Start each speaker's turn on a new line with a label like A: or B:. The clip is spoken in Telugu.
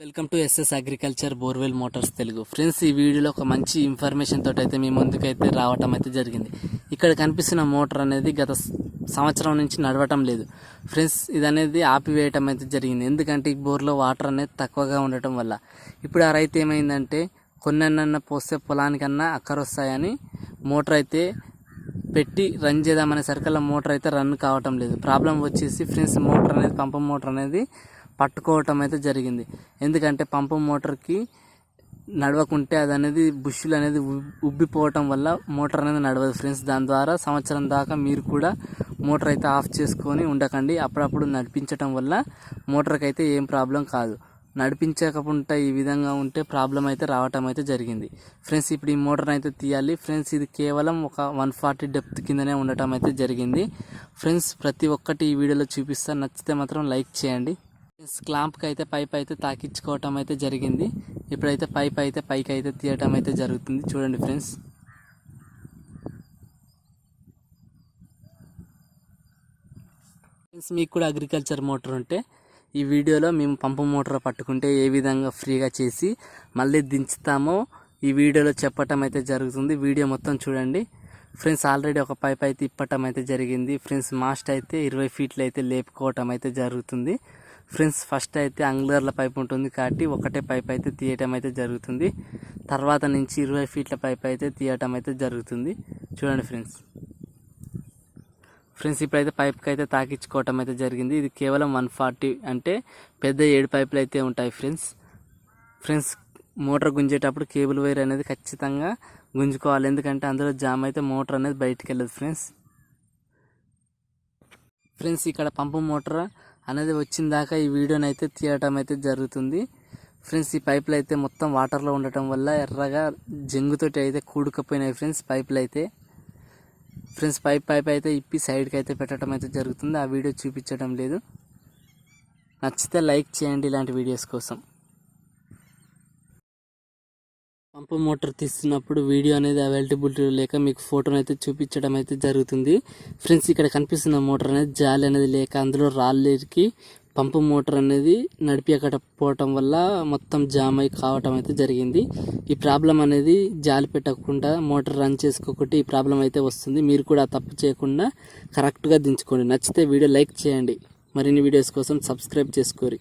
A: Welcome to SS agriculture borewell motors Telugu friends ఈ వీడియోలో ఒక మంచి ఇన్ఫర్మేషన్ తోటి అయితే మీ ముందుకైతే రావటం అయితే జరిగింది. ఇక్కడ కనిపిస్తున్న మోటార్ అనేది గత సంవత్సరం నుంచి నడవటం లేదు. ఫ్రెండ్స్ ఇది అనేది ఆపివేయటం అయితే జరిగింది. ఎందుకంటే ఈ బోర్లో వాటర్ అనేది తక్కువగా ఉండటం వల్ల. ఇప్పుడు ఆ రైతు ఏమైందంటే కొన్నన్న పోస్తే పొలానికన్నా అక్కరొస్తాయని మోటార్ అయితే పెట్టి రన్ చేద్దామనే సరికల్లా మోటార్ అయితే రన్ కావటం లేదు. ప్రాబ్లం వచ్చేసి ఫ్రెండ్స్ మోటార్ అనేది పంప మోటార్ అనేది పట్టుకోవటం అయితే జరిగింది. ఎందుకంటే పంపు మోటార్కి నడవకుంటే అది అనేది బుష్లు అనేది ఉబ్బిపోవటం వల్ల మోటార్ అనేది నడవదు ఫ్రెండ్స్. దాని ద్వారా సంవత్సరం దాకా మీరు కూడా మోటార్ అయితే ఆఫ్ చేసుకొని ఉండకండి. అప్పుడప్పుడు నడిపించటం వల్ల మోటార్కి అయితే ఏం ప్రాబ్లం కాదు. నడిపించకుండా ఈ విధంగా ఉంటే ప్రాబ్లం అయితే రావటం అయితే జరిగింది. ఫ్రెండ్స్ ఇప్పుడు ఈ మోటార్ అయితే తీయాలి. ఫ్రెండ్స్ ఇది కేవలం ఒక వన్ ఫార్టీ డెప్త్ కిందనే ఉండటం అయితే జరిగింది. ఫ్రెండ్స్ ప్రతి ఒక్కటి ఈ వీడియోలో చూపిస్తాను నచ్చితే మాత్రం లైక్ చేయండి. క్లాంప్కి అయితే పైప్ అయితే తాకించుకోవటం అయితే జరిగింది. ఇప్పుడైతే పైప్ అయితే పైకి అయితే తీయటం అయితే జరుగుతుంది. చూడండి ఫ్రెండ్స్. ఫ్రెండ్స్ మీకు కూడా అగ్రికల్చర్ మోటార్ ఉంటే ఈ వీడియోలో మేము పంపు మోటార్ పట్టుకుంటే ఏ విధంగా ఫ్రీగా చేసి మళ్ళీ దించుతామో ఈ వీడియోలో చెప్పటం అయితే జరుగుతుంది. వీడియో మొత్తం చూడండి. ఫ్రెండ్స్ ఆల్రెడీ ఒక పైప్ అయితే ఇప్పటం అయితే జరిగింది. ఫ్రెండ్స్ మాస్ట్ అయితే ఇరవై ఫీట్లు అయితే లేపుకోవటం అయితే జరుగుతుంది. ఫ్రెండ్స్ ఫస్ట్ అయితే అంగులర్ల పైప్ ఉంటుంది కాబట్టి ఒకటే పైప్ అయితే తీయటం అయితే జరుగుతుంది. తర్వాత నుంచి ఇరవై ఫీట్ల పైప్ అయితే తీయటం అయితే జరుగుతుంది. చూడండి ఫ్రెండ్స్. ఫ్రెండ్స్ ఇప్పుడైతే పైప్కి అయితే తాకించుకోవటం అయితే జరిగింది. ఇది కేవలం వన్ ఫార్టీ అంటే పెద్ద ఏడు పైపులు అయితే ఉంటాయి ఫ్రెండ్స్. ఫ్రెండ్స్ మోటార్ గుంజేటప్పుడు కేబుల్ వైర్ అనేది ఖచ్చితంగా గుంజుకోవాలి. ఎందుకంటే అందులో జామ్ అయితే మోటార్ అనేది బయటికి వెళ్ళదు ఫ్రెండ్స్. ఫ్రెండ్స్ ఇక్కడ పంపు మోటార్ అనేది వచ్చిన దాకా ఈ వీడియోని అయితే తీయటం అయితే జరుగుతుంది. ఫ్రెండ్స్ ఈ పైపులు అయితే మొత్తం వాటర్లో ఉండటం వల్ల ఎర్రగా జంగుతోటి అయితే కూడుకుపోయినాయి ఫ్రెండ్స్ పైపులు అయితే ఫ్రెండ్స్ పైప్ పైప్ అయితే ఇప్పి సైడ్కి అయితే పెట్టడం అయితే జరుగుతుంది. ఆ వీడియో చూపించడం లేదు. నచ్చితే లైక్ చేయండి ఇలాంటి వీడియోస్ కోసం. పంపు మోటార్ తీస్తున్నప్పుడు వీడియో అనేది అవైలబిలిటీ లేక మీకు ఫోటోని అయితే చూపించడం అయితే జరుగుతుంది. ఫ్రెండ్స్ ఇక్కడ కనిపిస్తున్న మోటార్ అనేది జాలి అనేది లేక అందులో రాళ్ళకి పంపు మోటార్ అనేది నడిపించకపోవటం వల్ల మొత్తం జామ్ అయి కావటం అయితే జరిగింది. ఈ ప్రాబ్లం అనేది జాలి పెట్టకుండా మోటార్ రన్ చేసుకోకుంటే ఈ ప్రాబ్లం అయితే వస్తుంది. మీరు కూడా తప్పు చేయకుండా కరెక్ట్గా దించుకోండి. నచ్చితే వీడియో లైక్ చేయండి. మరిన్ని వీడియోస్ కోసం సబ్స్క్రైబ్ చేసుకోరి.